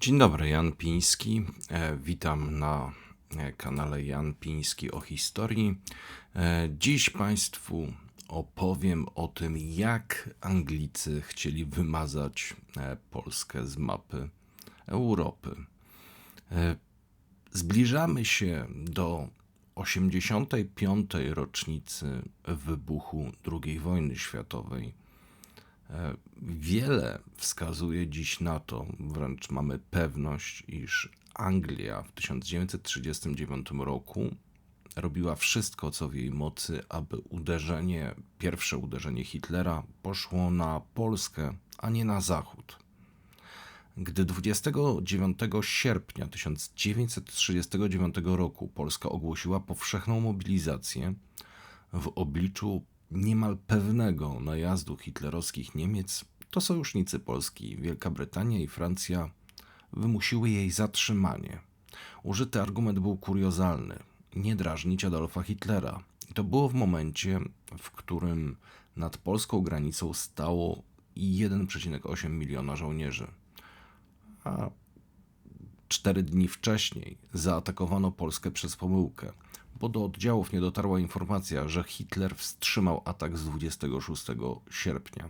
Dzień dobry, Jan Piński. E, witam na e, kanale Jan Piński o historii. E, dziś Państwu opowiem o tym, jak Anglicy chcieli wymazać Polskę z mapy Europy. Zbliżamy się do 85. rocznicy wybuchu II wojny światowej. E, wiele wskazuje dziś na to, wręcz mamy pewność, iż Anglia w 1939 roku robiła wszystko, co w jej mocy, aby uderzenie, pierwsze uderzenie Hitlera poszło na Polskę, a nie na Zachód. Gdy 29 sierpnia 1939 roku Polska ogłosiła powszechną mobilizację, w obliczu niemal pewnego najazdu hitlerowskich Niemiec, to sojusznicy Polski, Wielka Brytania i Francja wymusiły jej zatrzymanie. Użyty argument był kuriozalny nie drażnić Adolfa Hitlera. I to było w momencie, w którym nad polską granicą stało 1,8 miliona żołnierzy. A cztery dni wcześniej zaatakowano Polskę przez pomyłkę bo do oddziałów nie dotarła informacja, że Hitler wstrzymał atak z 26 sierpnia.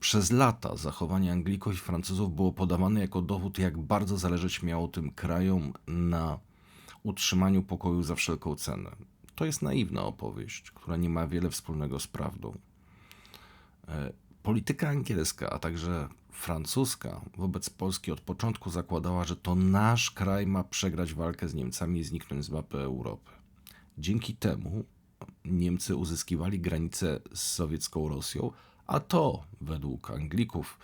Przez lata zachowanie Anglików i Francuzów było podawane jako dowód, jak bardzo zależeć miało tym krajom na utrzymaniu pokoju za wszelką cenę. To jest naiwna opowieść, która nie ma wiele wspólnego z prawdą. E, polityka angielska, a także francuska wobec Polski od początku zakładała, że to nasz kraj ma przegrać walkę z Niemcami i zniknąć z mapy Europy. Dzięki temu Niemcy uzyskiwali granicę z sowiecką Rosją, a to, według Anglików,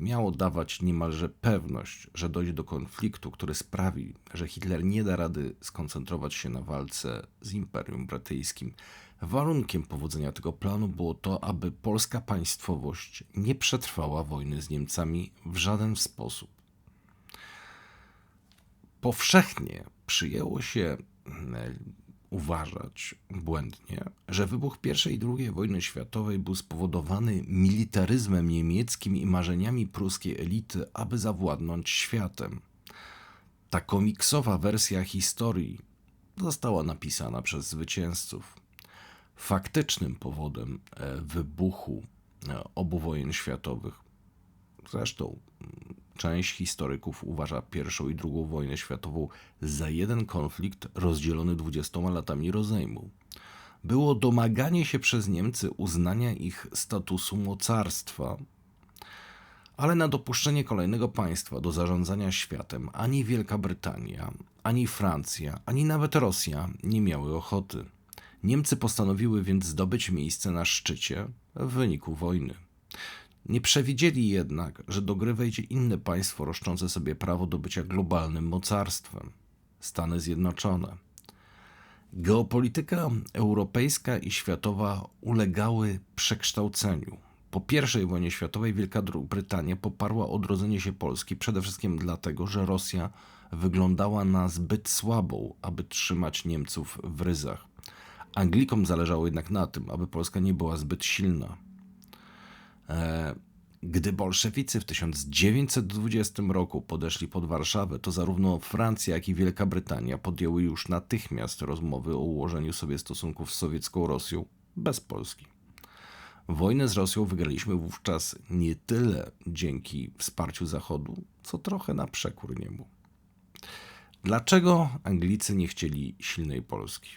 miało dawać niemalże pewność, że dojdzie do konfliktu, który sprawi, że Hitler nie da rady skoncentrować się na walce z Imperium Brytyjskim. Warunkiem powodzenia tego planu było to, aby polska państwowość nie przetrwała wojny z Niemcami w żaden sposób. Powszechnie przyjęło się uważać błędnie, że wybuch I i II wojny światowej był spowodowany militaryzmem niemieckim i marzeniami pruskiej elity, aby zawładnąć światem. Ta komiksowa wersja historii została napisana przez zwycięzców. Faktycznym powodem e, wybuchu e, obu wojen światowych, zresztą Część historyków uważa I i II wojnę światową za jeden konflikt rozdzielony dwudziestoma latami rozejmu. Było domaganie się przez Niemcy uznania ich statusu mocarstwa, ale na dopuszczenie kolejnego państwa do zarządzania światem ani Wielka Brytania, ani Francja, ani nawet Rosja nie miały ochoty. Niemcy postanowiły więc zdobyć miejsce na szczycie w wyniku wojny. Nie przewidzieli jednak, że do gry wejdzie inne państwo roszczące sobie prawo do bycia globalnym mocarstwem Stany Zjednoczone. Geopolityka europejska i światowa ulegały przekształceniu. Po I wojnie światowej Wielka Brytania poparła odrodzenie się Polski przede wszystkim dlatego, że Rosja wyglądała na zbyt słabą, aby trzymać Niemców w ryzach. Anglikom zależało jednak na tym, aby Polska nie była zbyt silna. E, gdy bolszewicy w 1920 roku podeszli pod Warszawę, to zarówno Francja, jak i Wielka Brytania podjęły już natychmiast rozmowy o ułożeniu sobie stosunków z sowiecką Rosją bez Polski. Wojnę z Rosją wygraliśmy wówczas nie tyle dzięki wsparciu Zachodu, co trochę na przekór niemu. Dlaczego Anglicy nie chcieli silnej Polski?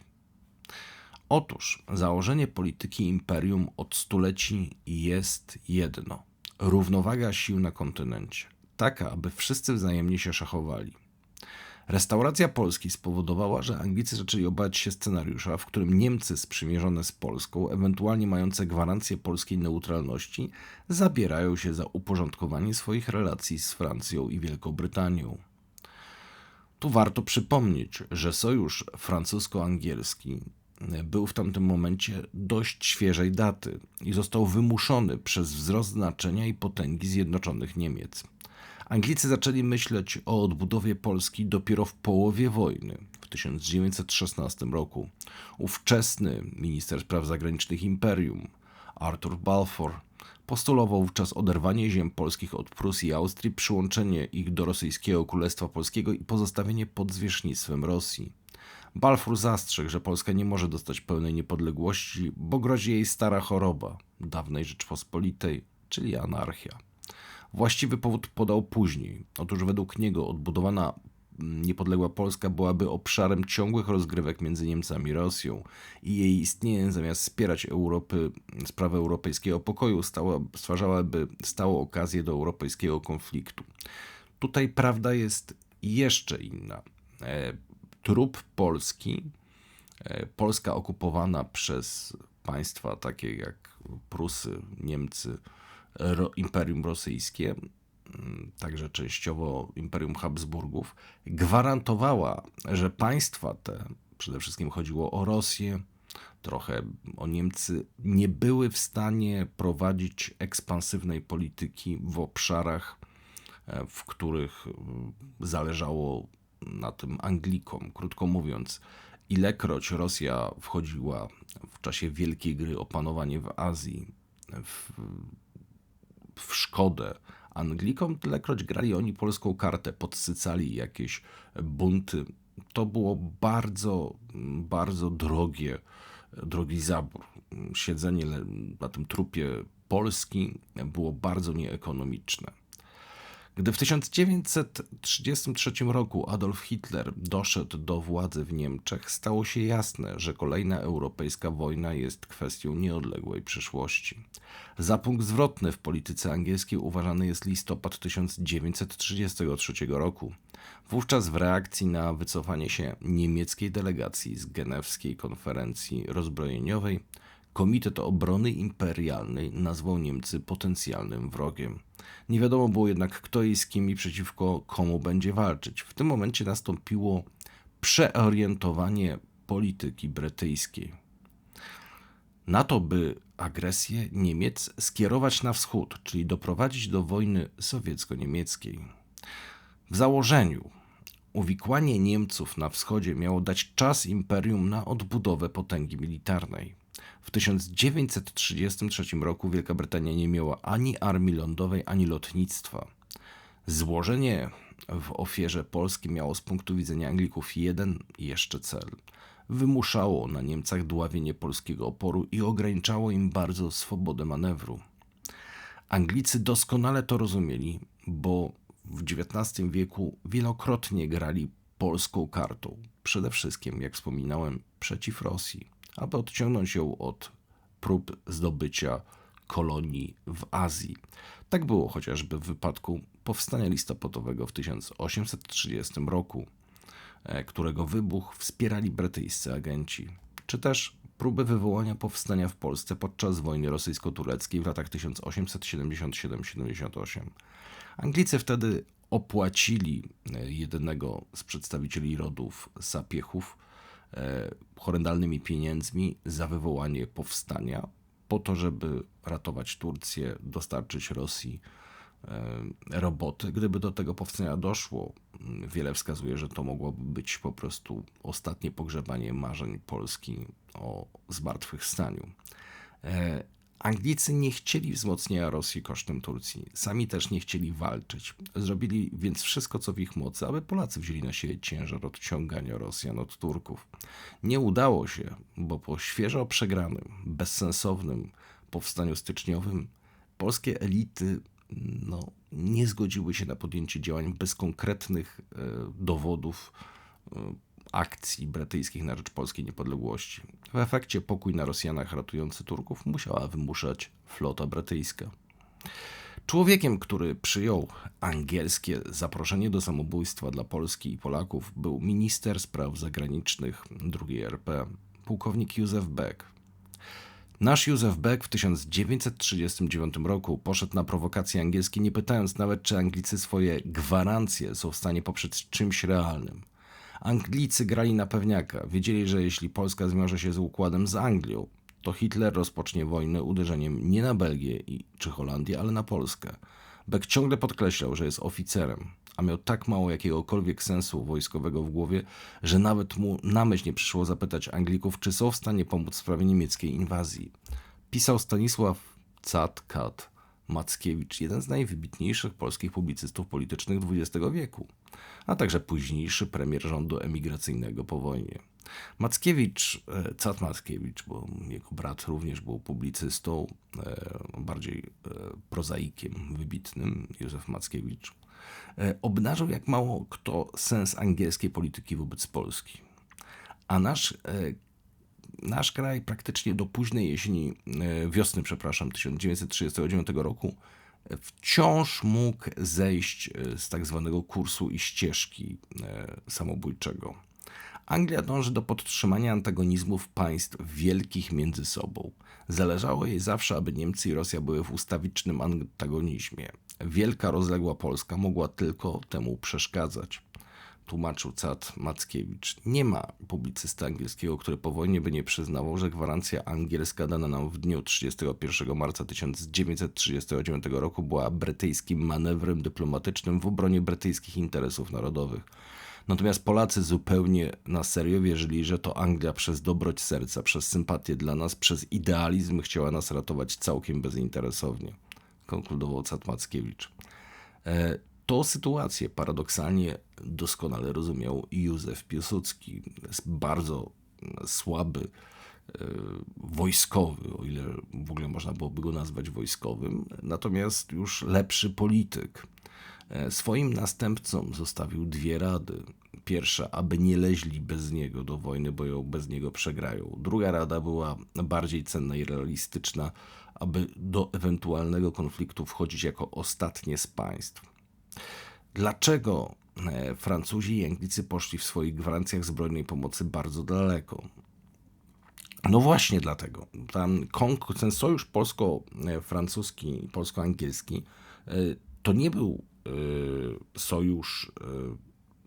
Otóż założenie polityki imperium od stuleci jest jedno: równowaga sił na kontynencie, taka, aby wszyscy wzajemnie się szachowali. Restauracja Polski spowodowała, że Anglicy zaczęli obawiać się scenariusza, w którym Niemcy sprzymierzone z Polską, ewentualnie mające gwarancję polskiej neutralności, zabierają się za uporządkowanie swoich relacji z Francją i Wielką Brytanią. Tu warto przypomnieć, że sojusz francusko-angielski był w tamtym momencie dość świeżej daty i został wymuszony przez wzrost znaczenia i potęgi Zjednoczonych Niemiec. Anglicy zaczęli myśleć o odbudowie Polski dopiero w połowie wojny, w 1916 roku. Ówczesny minister spraw zagranicznych imperium, Arthur Balfour, Postulował wówczas oderwanie ziem polskich od Prus i Austrii, przyłączenie ich do rosyjskiego Królestwa Polskiego i pozostawienie pod zwierzchnictwem Rosji. Balfour zastrzegł, że Polska nie może dostać pełnej niepodległości, bo grozi jej stara choroba dawnej Rzeczpospolitej, czyli anarchia. Właściwy powód podał później. Otóż według niego odbudowana niepodległa Polska byłaby obszarem ciągłych rozgrywek między Niemcami i Rosją i jej istnienie zamiast wspierać Europy, sprawę europejskiego pokoju stała, stwarzałaby stałą okazję do europejskiego konfliktu. Tutaj prawda jest jeszcze inna. Trup Polski, e, Polska okupowana przez państwa takie jak Prusy, Niemcy, Imperium Rosyjskie, Mm, także częściowo Imperium Habsburgów, gwarantowała, że państwa te, przede wszystkim chodziło o Rosję, trochę o Niemcy, nie były w stanie prowadzić ekspansywnej polityki w obszarach, e, w których mm, zależało na tym Anglikom. Krótko mówiąc, ilekroć Rosja wchodziła w czasie wielkiej gry o panowanie w Azji, w, w szkodę Anglikom, tylekroć grali oni polską kartę, podsycali jakieś bunty. To było bardzo, bardzo drogie, drogi zabór. Siedzenie na tym trupie Polski było bardzo nieekonomiczne. Gdy w 1933 roku Adolf Hitler doszedł do władzy w Niemczech, stało się jasne, że kolejna europejska wojna jest kwestią nieodległej przyszłości. Za punkt zwrotny w polityce angielskiej uważany jest listopad 1933 roku. Wówczas w reakcji na wycofanie się niemieckiej delegacji z genewskiej konferencji rozbrojeniowej, Komitet Obrony Imperialnej nazwał Niemcy potencjalnym wrogiem. Nie wiadomo było jednak, kto i z kim i przeciwko komu będzie walczyć. W tym momencie nastąpiło przeorientowanie polityki brytyjskiej. Na to, by agresję Niemiec skierować na wschód, czyli doprowadzić do wojny sowiecko-niemieckiej. W założeniu uwikłanie Niemców na wschodzie miało dać czas imperium na odbudowę potęgi militarnej. W 1933 roku Wielka Brytania nie miała ani armii lądowej, ani lotnictwa. Złożenie w ofierze Polski miało z punktu widzenia Anglików jeden jeszcze cel. Wymuszało na Niemcach dławienie polskiego oporu i ograniczało im bardzo swobodę manewru. Anglicy doskonale to rozumieli, bo w XIX wieku wielokrotnie grali polską kartą, przede wszystkim, jak wspominałem, przeciw Rosji aby odciągnąć ją od prób zdobycia kolonii w Azji. Tak było chociażby w wypadku powstania listopadowego w 1830 roku, e, którego wybuch wspierali brytyjscy agenci, czy też próby wywołania powstania w Polsce podczas wojny rosyjsko-tureckiej w latach 1877-78. Anglicy wtedy opłacili e, jednego z przedstawicieli rodów Sapiechów horrendalnymi pieniędzmi za wywołanie powstania, po to, żeby ratować Turcję, dostarczyć Rosji e, roboty. Gdyby do tego powstania doszło, wiele wskazuje, że to mogłoby być po prostu ostatnie pogrzebanie marzeń Polski o zmartwychwstaniu. Anglicy nie chcieli wzmocnienia Rosji kosztem Turcji. Sami też nie chcieli walczyć. Zrobili więc wszystko, co w ich mocy, aby Polacy wzięli na siebie ciężar odciągania Rosjan od Turków. Nie udało się, bo po świeżo przegranym, bezsensownym powstaniu styczniowym polskie elity no, nie zgodziły się na podjęcie działań bez konkretnych e, dowodów e, akcji brytyjskich na rzecz polskiej niepodległości. W efekcie pokój na Rosjanach ratujący Turków musiała wymuszać flota brytyjska. Człowiekiem, który przyjął angielskie zaproszenie do samobójstwa dla Polski i Polaków, był minister spraw zagranicznych II RP, pułkownik Józef Beck. Nasz Józef Beck w 1939 roku poszedł na prowokacje angielskie, nie pytając nawet, czy Anglicy swoje gwarancje są w stanie poprzeć czymś realnym. Anglicy grali na pewniaka. Wiedzieli, że jeśli Polska zmierzy się z układem z Anglią, to Hitler rozpocznie wojnę uderzeniem nie na Belgię czy Holandię, ale na Polskę. Beck ciągle podkreślał, że jest oficerem, a miał tak mało jakiegokolwiek sensu wojskowego w głowie, że nawet mu na myśl nie przyszło zapytać Anglików, czy są w stanie pomóc w sprawie niemieckiej inwazji. Pisał Stanisław Cat-Kat Mackiewicz, jeden z najwybitniejszych polskich publicystów politycznych XX wieku, a także późniejszy premier rządu emigracyjnego po wojnie. Mackiewicz, e, Cat Mackiewicz, bo jego brat również był publicystą, e, bardziej e, prozaikiem wybitnym, Józef Mackiewicz, obnażył jak mało kto sens angielskiej polityki wobec Polski. A nasz nasz kraj praktycznie do późnej jesieni, wiosny, przepraszam, 1939 roku wciąż mógł zejść z tak zwanego kursu i ścieżki samobójczego. Anglia dąży do podtrzymania antagonizmów państw wielkich między sobą. Zależało jej zawsze, aby Niemcy i Rosja były w ustawicznym antagonizmie. Wielka, rozległa Polska mogła tylko temu przeszkadzać. Tłumaczył Cat Mackiewicz. Nie ma publicysty angielskiego, który po wojnie by nie przyznawał, że gwarancja angielska dana nam w dniu 31 marca 1939 roku była brytyjskim manewrem dyplomatycznym w obronie brytyjskich interesów narodowych Natomiast Polacy zupełnie na serio wierzyli, że to Anglia przez dobroć serca, przez sympatię dla nas, przez idealizm chciała nas ratować całkiem bezinteresownie, konkludował Catmackiewicz. E, to sytuację paradoksalnie doskonale rozumiał Józef Piłsudski. Bardzo słaby e, wojskowy, o ile w ogóle można byłoby go nazwać wojskowym, natomiast już lepszy polityk. E, swoim następcom zostawił dwie rady. Pierwsza, aby nie leźli bez niego do wojny, bo ją bez niego przegrają. Druga rada była bardziej cenna i realistyczna, aby do ewentualnego konfliktu wchodzić jako ostatnie z państw. Dlaczego e, Francuzi i Anglicy poszli w swoich gwarancjach zbrojnej pomocy bardzo daleko? No właśnie dlatego. Ten, ten sojusz polsko-francuski, polsko-angielski e, to nie był Y, sojusz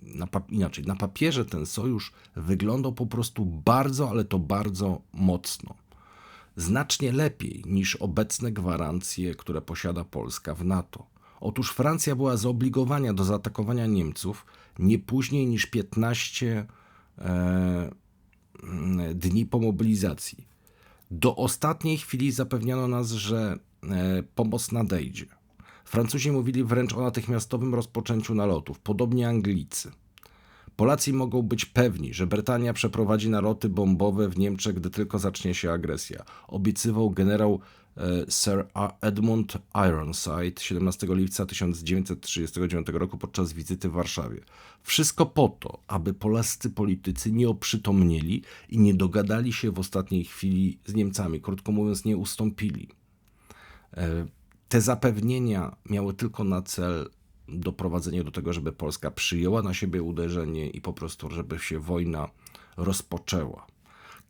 na inaczej, na papierze ten sojusz wyglądał po prostu bardzo, ale to bardzo mocno. Znacznie lepiej niż obecne gwarancje, które posiada Polska w NATO. Otóż Francja była zobligowana do zaatakowania Niemców nie później niż 15 e, dni po mobilizacji. Do ostatniej chwili zapewniano nas, że e, pomoc nadejdzie. Francuzi mówili wręcz o natychmiastowym rozpoczęciu nalotów, podobnie Anglicy. Polacy mogą być pewni, że Brytania przeprowadzi naloty bombowe w Niemczech, gdy tylko zacznie się agresja. Obiecywał generał Sir Edmund Ironside 17 lipca 1939 roku podczas wizyty w Warszawie. Wszystko po to, aby polscy politycy nie oprzytomnieli i nie dogadali się w ostatniej chwili z Niemcami, krótko mówiąc, nie ustąpili. E, te zapewnienia miały tylko na cel doprowadzenie do tego, żeby Polska przyjęła na siebie uderzenie i po prostu, żeby się wojna rozpoczęła.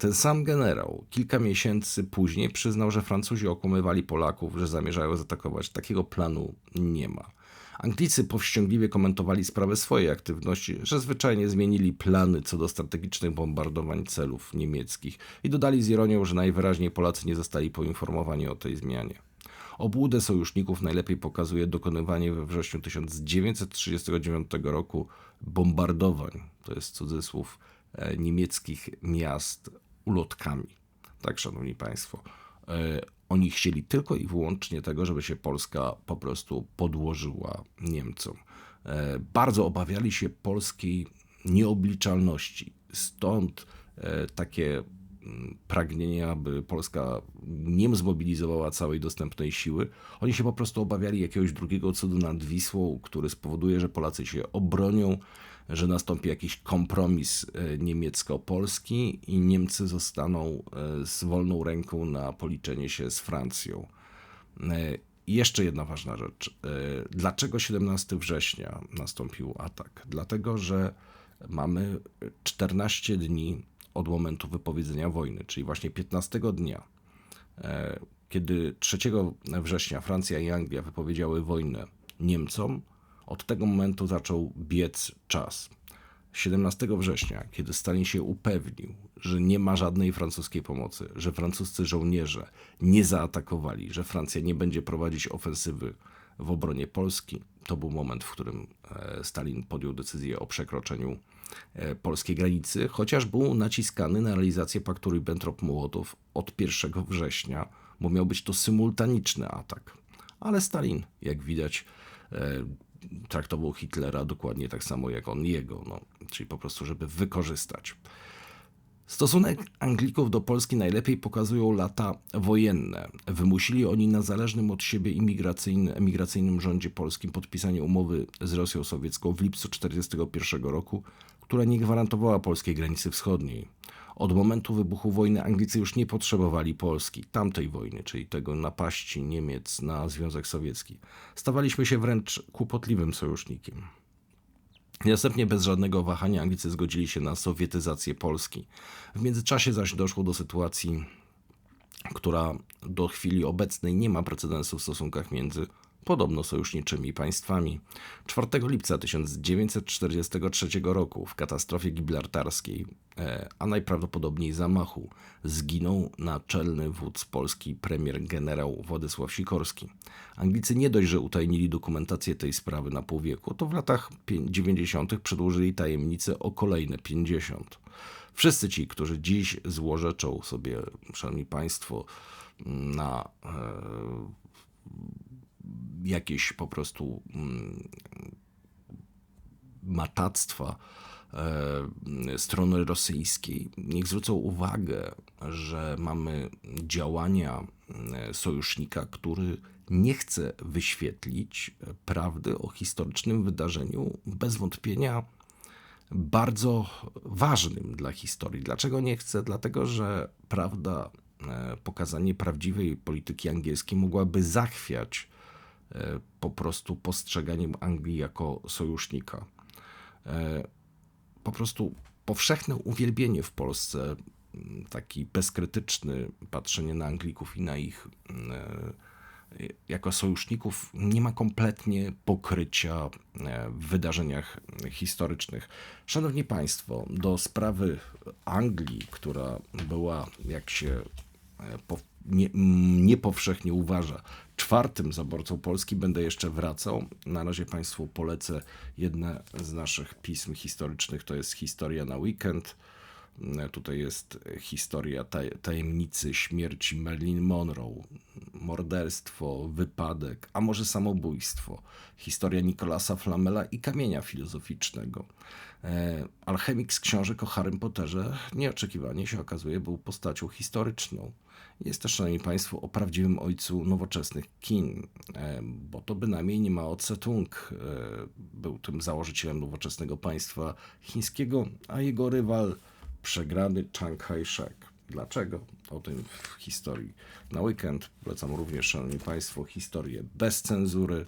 Ten sam generał kilka miesięcy później przyznał, że Francuzi okłamywali Polaków, że zamierzają zaatakować. Takiego planu nie ma. Anglicy powściągliwie komentowali sprawę swojej aktywności, że zwyczajnie zmienili plany co do strategicznych bombardowań celów niemieckich i dodali z ironią, że najwyraźniej Polacy nie zostali poinformowani o tej zmianie. Obłudę sojuszników najlepiej pokazuje dokonywanie we wrześniu 1939 roku bombardowań, to jest cudzysłów, e, niemieckich miast ulotkami. Tak, szanowni państwo. E, oni chcieli tylko i wyłącznie tego, żeby się Polska po prostu podłożyła Niemcom. E, bardzo obawiali się polskiej nieobliczalności. Stąd takie pragnienie, aby Polska nie zmobilizowała całej dostępnej siły. Oni się po prostu obawiali jakiegoś drugiego cudu nad Wisłą, który spowoduje, że Polacy się obronią, że nastąpi jakiś kompromis e, niemiecko-polski i Niemcy zostaną e, z wolną ręką na policzenie się z Francją. E, I jeszcze jedna ważna rzecz. Dlaczego 17 września nastąpił atak? Dlatego, że mamy 14 dni od momentu wypowiedzenia wojny, czyli właśnie 15 dnia, kiedy 3 września Francja i Anglia wypowiedziały wojnę Niemcom, od tego momentu zaczął biec czas. 17 września, kiedy Stalin się upewnił, że nie ma żadnej francuskiej pomocy, że francuscy żołnierze nie zaatakowali, że Francja nie będzie prowadzić ofensywy w obronie Polski, to był moment, w którym e, Stalin podjął decyzję o przekroczeniu E, polskiej granicy, chociaż był naciskany na realizację paktu Ribbentrop-Mołotow od 1 września, bo miał być to symultaniczny atak. ale Stalin, jak widać, e, traktował Hitlera dokładnie tak samo jak on jego, no, czyli po prostu, żeby wykorzystać. Stosunek Anglików do Polski najlepiej pokazują lata wojenne. Wymusili oni na zależnym od siebie imigracyjnym, rządzie polskim podpisanie umowy z Rosją Sowiecką w lipcu 1941 roku, która nie gwarantowała polskiej granicy wschodniej. Od momentu wybuchu wojny Anglicy już nie potrzebowali Polski, tamtej wojny, czyli tego napaści Niemiec na Związek Sowiecki. Stawaliśmy się wręcz kłopotliwym sojusznikiem. Następnie bez żadnego wahania Anglicy zgodzili się na sowietyzację Polski. W międzyczasie zaś doszło do sytuacji, która do chwili obecnej nie ma precedensu w stosunkach między podobno sojuszniczymi państwami. 4 lipca 1943 roku w katastrofie gibraltarskiej, e, a najprawdopodobniej zamachu, zginął naczelny wódz Polski premier generał Władysław Sikorski. Anglicy nie dość, że utajnili dokumentację tej sprawy na pół wieku, to w latach 90. przedłużyli tajemnicę o kolejne 50. Wszyscy ci, którzy dziś złorzeczą sobie, szanowni państwo, na e, jakieś po prostu mm, matactwa e, strony rosyjskiej, niech zwrócą uwagę, że mamy działania e, sojusznika, który nie chce wyświetlić prawdy o historycznym wydarzeniu, bez wątpienia bardzo ważnym dla historii. Dlaczego nie chce? Dlatego, że prawda, e, pokazanie prawdziwej polityki angielskiej mogłaby zachwiać E, po prostu postrzeganiem Anglii jako sojusznika. E, po prostu powszechne uwielbienie w Polsce, taki bezkrytyczny patrzenie na Anglików i na ich e, jako sojuszników nie ma kompletnie pokrycia w wydarzeniach historycznych. Szanowni Państwo, do sprawy Anglii, która była, jak się nie, nie powszechnie uważa, czwartym zaborcą Polski będę jeszcze wracał. Na razie Państwu polecę jedne z naszych pism historycznych. To jest Historia na weekend. Tutaj jest historia tajemnicy śmierci Marilyn Monroe, morderstwo, wypadek, a może samobójstwo. Historia Nikolasa Flamela i kamienia filozoficznego. E, alchemik z książek o Harrym Potterze nieoczekiwanie się okazuje był postacią historyczną. Jest też, szanowni państwo, o prawdziwym ojcu nowoczesnych kin, e, bo to bynajmniej nie Mao Tse-tung e, był tym założycielem nowoczesnego państwa chińskiego, a jego rywal przegrany Chiang Kai-shek. Dlaczego? O tym w historii na weekend. Polecam również, szanowni państwo, historię bez cenzury.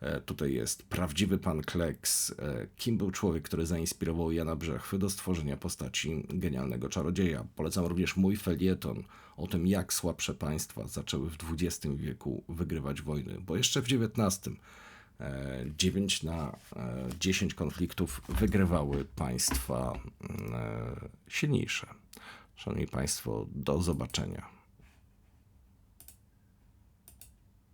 E, tutaj jest prawdziwy pan Kleks. E, kim był człowiek, który zainspirował Jana Brzechwy do stworzenia postaci genialnego czarodzieja? Polecam również mój felieton o tym, jak słabsze państwa zaczęły w XX wieku wygrywać wojny, bo jeszcze w XIX 9 e, na 10 konfliktów wygrywały państwa silniejsze. Szanowni Państwo, do zobaczenia.